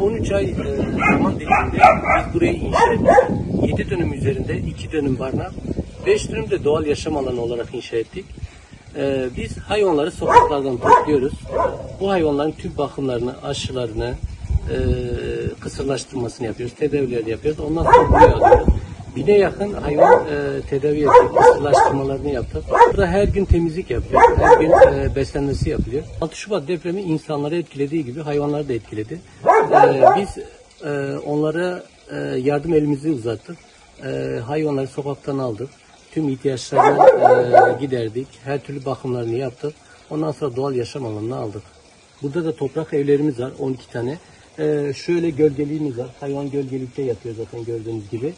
13 ay e, zaman diliminde biz burayı inşa ettik. 7 dönüm üzerinde 2 dönüm barınak, 5 dönüm de doğal yaşam alanı olarak inşa ettik. E, biz hayvanları sokaklardan topluyoruz. Bu hayvanların tüm bakımlarını, aşılarını, e, kısırlaştırmasını yapıyoruz, tedavilerini yapıyoruz. Ondan sonra buraya alıyoruz. Bine yakın hayvan e, tedavi yaptık, kısırlaştırmalarını yaptık. Burada her gün temizlik yapıyor, her gün e, beslenmesi yapılıyor. 6 Şubat depremi insanları etkilediği gibi hayvanları da etkiledi. E, biz e, onlara e, yardım elimizi uzattık. E, hayvanları sokaktan aldık. Tüm ihtiyaçlarını e, giderdik. Her türlü bakımlarını yaptık. Ondan sonra doğal yaşam alanına aldık. Burada da toprak evlerimiz var 12 tane. Ee, şöyle gölgeliğimiz var. Hayvan gölgelikte yatıyor zaten gördüğünüz gibi.